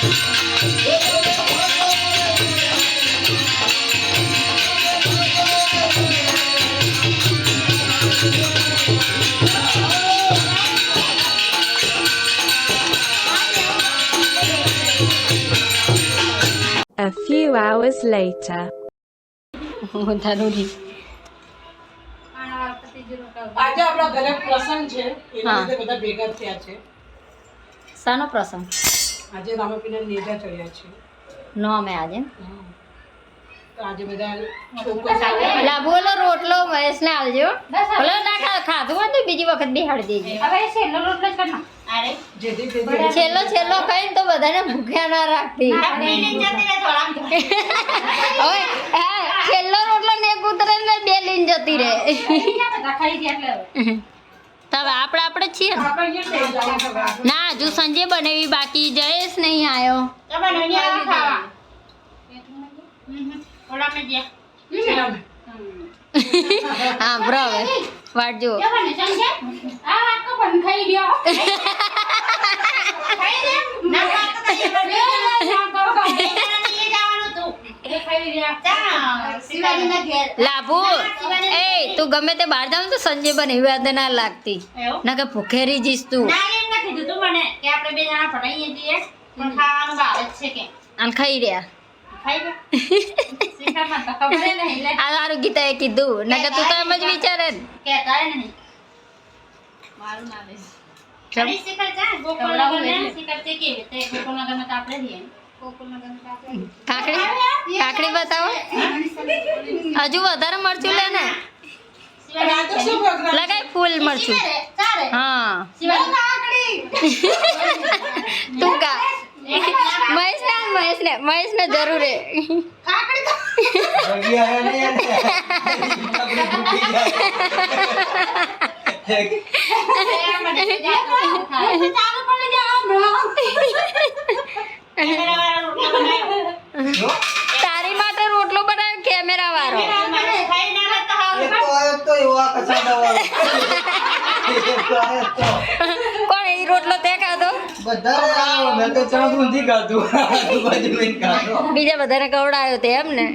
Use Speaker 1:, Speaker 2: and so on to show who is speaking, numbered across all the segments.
Speaker 1: A few hours later.
Speaker 2: આજે આપણા ઘરે પ્રસંગ છે
Speaker 3: એ
Speaker 2: રીતે બધા ભેગા થયા છે
Speaker 3: શાનો પ્રસંગ
Speaker 2: આજે રામાપીના નેજા ચડ્યા છે
Speaker 3: નો અમે આજે?
Speaker 2: આજે બધા છોકરો
Speaker 3: બોલો રોટલો મહેશને આલજો ભલે ના ખાધું હોય તો બીજી વખત બિહાડી દેજો. છેલ્લો છેલ્લો ખાઈને તો બધાને ભૂખ્યા ના રાખતી. હવે હા છેલ્લો રોટલો ને કૂતરે ને બે લઈને જતી રહે. તો હવે આપણે આપણે છીએ ને. હજુ સંજય બનાવી બાકી જયેશ નહીં આવ્યો. હા બરાબર વાટ જુઓ. લાભુ એ તું ગમે તે બહાર જાવ ને તો સંજય બનાવી વાત ના લાગતી ના કે ભૂખેરી જીસ તું અને ખાઈ રહ્યા આ સારું ગીતાએ કીધું ના કે તું તો એમ જ વિચારે ને ચમ. કાકડી? કાકડી બતાવો. હજુ વધારે મરચું લે ને? લગાય ફૂલ મરચું. હા. તું કા મહેશ ને મહેશ ને મહેશ ને જરૂર હે. તારી માટે રોટલો બનાવ્યો કેમેરા વાળો? કોણ એ રોટલો તે ખાધો બીજા બધાને કવડાયો તે એમ ને.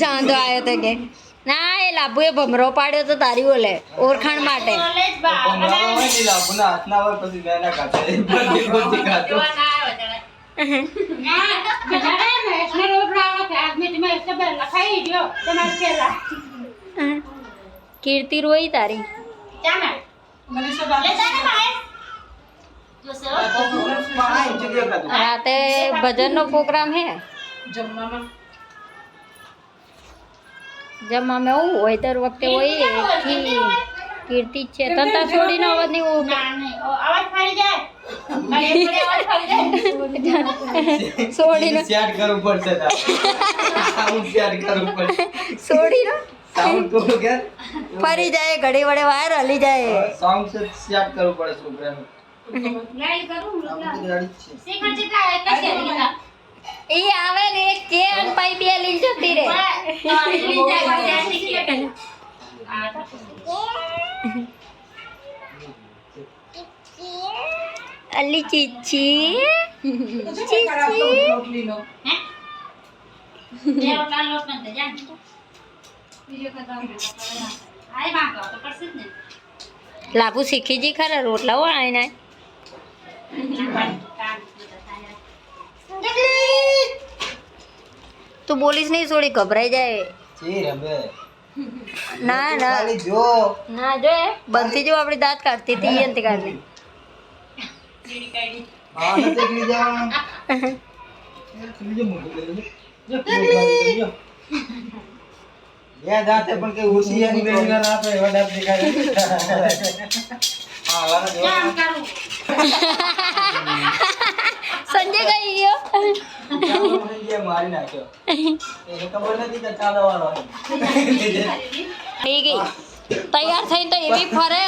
Speaker 3: ચાંદો આવ્યો તો કે. ના, એ લાભુએ ભમરો પાડ્યો તો તારી ઓલે, ઓળખાણ માટે. કીર્તિ રોઈ તારી. રાતે ભજન ભજનનો પ્રોગ્રામ હે?
Speaker 2: જમવામાં.
Speaker 3: જમવામાં એવું હોય દર વખતે હોય કી કીર્તિ છે. તંતા છોડીને અવાજ નહીં
Speaker 4: હું અવાજ ફાડી જાય સેટ કરવું પડશે
Speaker 3: છોડીનો ફરી જાય ઘડી વડે વાયર હલી જાય.
Speaker 4: સાઉન્ડ સેટ કરવું પડે છોકરાનું.
Speaker 3: એ આવે ને એક કે અને પાઈ બે લઈને જતી રહે. અલી ચીચી
Speaker 2: પ્રકાર
Speaker 3: લાભુ શીખી જી ખરા રોટલા આય આઈને તું બોલીશ નહીં થોડી ગભરાઈ જાય. ના ના.
Speaker 4: જો.
Speaker 3: ના જો બનતી જો આપણી દાંત કાઢતી હતી ઈ અંતે કાઢી
Speaker 4: પણ કે હોશિયારી બેની ના આપે એવા ડાબ દેખાય. હા વાલા જો
Speaker 3: સંજય કઈ ગયો
Speaker 4: મારી નાખ્યો એને ખબર નથી કે ચાલો વાળો
Speaker 3: થઈ ગઈ તૈયાર થઈને તો એવી ફરે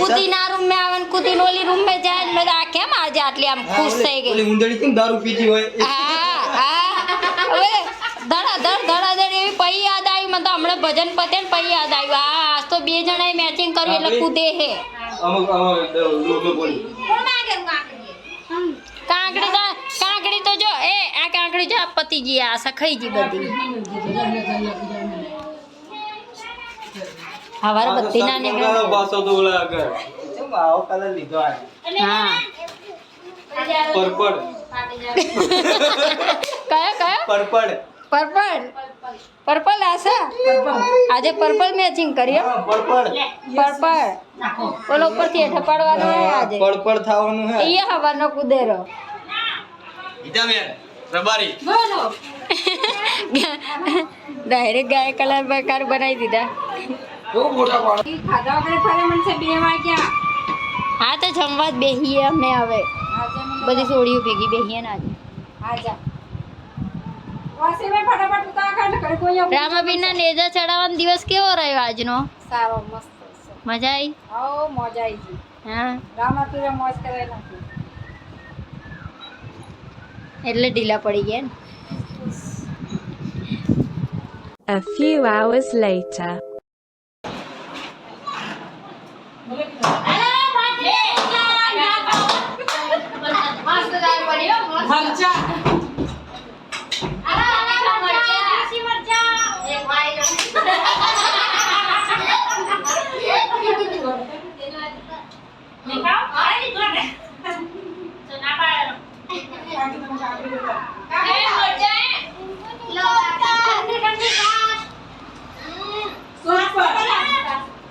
Speaker 3: કુદીના રૂમમાં આવે ને કુદીન ઓલી રૂમમાં જાય ને બધા આ કેમ આજે આટલી આમ ખુશ થઈ ગઈ
Speaker 4: ઓલી ઊંધડી થી દારૂ પીતી હોય
Speaker 3: હા હા હવે ધડાધડ ધડાધડ એવી પઈ યાદ આવી મને તો હમણાં ભજન પતે ને પઈ યાદ આવ્યું આ આજ તો બે જણાએ મેચિંગ કર્યું એટલે કુદે હે.
Speaker 4: અમુક અમુક
Speaker 3: કાંકડી તો કાંકડી તો જો એ આ કાંકડી જો આ પતિજી આ સખાઈ જી બધી હવારે બત્તી ના નીકળે
Speaker 4: પાછો તો ઓલા આગળ. આવો કલર લીધો આ?
Speaker 3: હા.
Speaker 4: પરપડ.
Speaker 3: કયો કયો?
Speaker 4: Purple
Speaker 3: purple purple Asha? આજે પર્પલ મેચિંગ
Speaker 4: કર્યો? પર્પલ
Speaker 3: પર્પલ ઓલો ઉપરથી હેઠા પાડવાનો હે આજે
Speaker 4: પડપડ થવાનું હે.
Speaker 3: ઈ હવાનો કુદેરો.
Speaker 4: ગીતાબેન રબારી.
Speaker 3: બોલો. ડાયરેક્ટ ગાય કલર બકાર બનાવી દીધા.
Speaker 4: બહુ મોટા પાડો
Speaker 1: ખાધા વગર ફરે મને બે વાગ્યા.
Speaker 3: હા તો જમવા જ બેહીએ અમે હવે. બધી સોડીઓ ભેગી બેહીએ ને આજે.
Speaker 1: આજા રામાબીન
Speaker 3: રામાબીનના નેજા ચડાવવાનો દિવસ કેવો રહ્યો આજનો?
Speaker 1: સારો મસ્ત.
Speaker 3: મજા આવી
Speaker 1: આવો મજા આવી ગઈ
Speaker 3: હા
Speaker 1: રામાપીરે મોજ કરે નથી.
Speaker 3: એટલે ઢીલા પડી ગયા ને?
Speaker 5: A few hours later.
Speaker 2: મરચા કાકી તમે કાપી દેતા. સુપર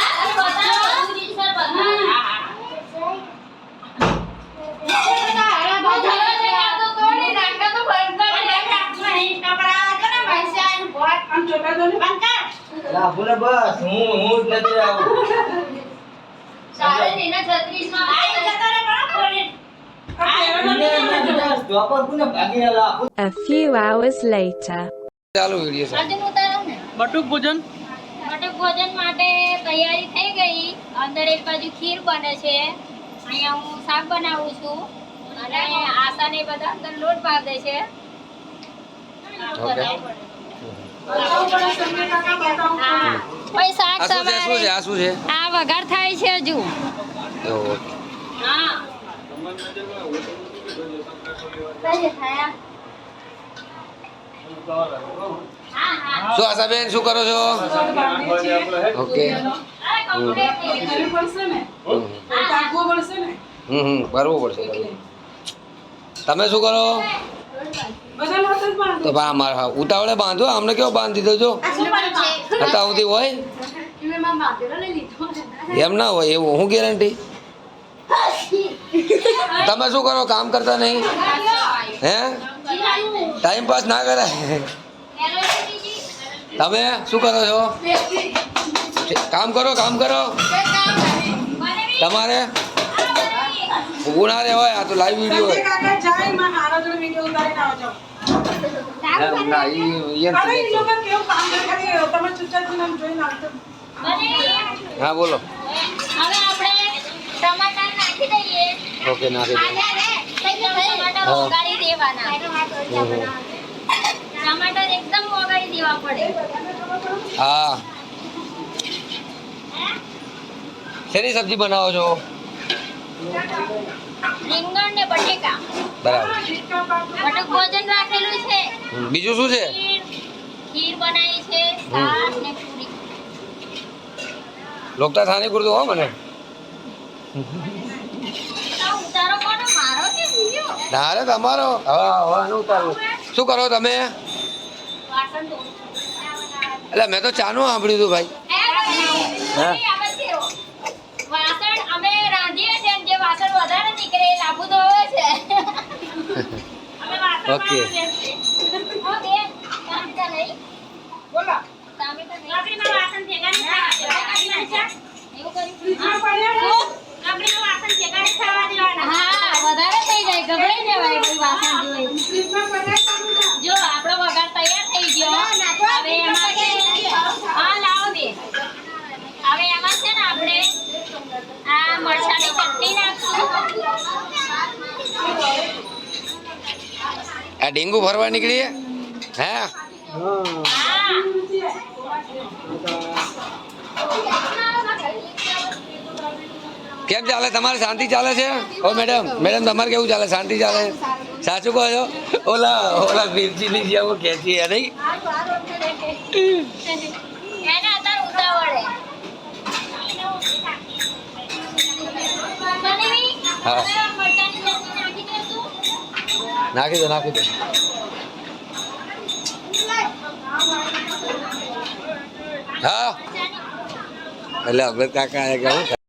Speaker 2: જોતા દો ને
Speaker 4: લાભુ ને બસ હું હું જ નથી આવું.
Speaker 2: આ પહેરવાનો
Speaker 4: જોપર કોને ભાગી
Speaker 5: A few hours later.
Speaker 6: ચાલુ વિડિયો છે
Speaker 2: બટુક ભોજન?
Speaker 3: બટુક ભોજન માટે તૈયારી થઈ ગઈ. અંદર એક બાજુ ખીર બને છે. અહીંયા હું શાક બનાવું છું. અને આશા ને બધા અંદર લોટ બાંધે છે.
Speaker 6: ઓકે
Speaker 3: પછી શાક
Speaker 6: આ શું છે? આ શું છે?
Speaker 3: આ વઘાર થાય છે હજુ.
Speaker 6: શું આશાબેન શું કરો છો? ઓકે. હમ. હમ કરવું પડશે તમે શું કરો? તો બા મારા ઉતાવળે બાંધો અમને કેવો બાંધી દીધો છો? હતા સુધી હોય. એમ ના હોય એવું હું ગેરંટી તમે શું કરો કામ કરતા નહીં? હે? ટાઈમ પાસ ના કરાય. તમે શું કરો છો? કામ કરો કામ કરો. તમારે? ઊભું ના રહેવાય આ તો લાઈવ વીડિયો હોય. ના, ઈ- હા બોલો.
Speaker 3: હવે આપણે ટમાટર નાખી દઈએ.
Speaker 6: ઓકે નાખી
Speaker 3: ટમાટર
Speaker 6: હા.
Speaker 3: ઓગાળી એકદમ ઓગાળી દેવા પડે.
Speaker 6: હા. શેની સબ્જી બનાવો છો?
Speaker 3: રીંગણ ને બટેકા.
Speaker 6: બરાબર.
Speaker 3: બટક ભોજન રાખેલું છે.
Speaker 6: બીજું શું છે?
Speaker 3: ખીર બનાવી છે શાક ને પૂરી.
Speaker 6: લોકતા થાની કુરતું હો મને.
Speaker 3: ઉતારો કોનો? મારો કે બીજો?
Speaker 6: ના રે તમારો. હવે હવે આનું ઉતારવું શું કરો તમે? એટલે મેં તો ચાનું સાંભળ્યું હતું ભાઈ. હા.
Speaker 3: વાસણ અમે રાંધીએ છીએ જે વાસણ વધારે નીકળે એ લાંબુ ધોવે છે.
Speaker 6: ઓકે.
Speaker 3: ઓકે જો આપણો વઘાર તૈયાર થઈ ગયો. હવે એમાં હા લાવો બે. હવે એમાં છે ને આપણે આ મરચાની ચટણી ચટણી નાખશું.
Speaker 6: આ ડેન્ગુ ફરવા નીકળીએ?
Speaker 3: હે.
Speaker 6: કેમ ચાલે? તમારે શાંતિ ચાલે છે? ઓ મેડમ મેડમ, તમારે કેવું ચાલે? શાંતિ ચાલે? સાચું કહો છો? ઓલા ઓલા મિર્ચીની જેમ ખેંચી હે નહીં
Speaker 3: એને અત્યારે ઉતાવળે બનેવી?
Speaker 6: હા.
Speaker 3: હવે મરચાંની ચટણી નાખી દેશું
Speaker 6: નાખી દો નાખી દો. હા. એટલે અમૃત કાકા આયા ગયા હું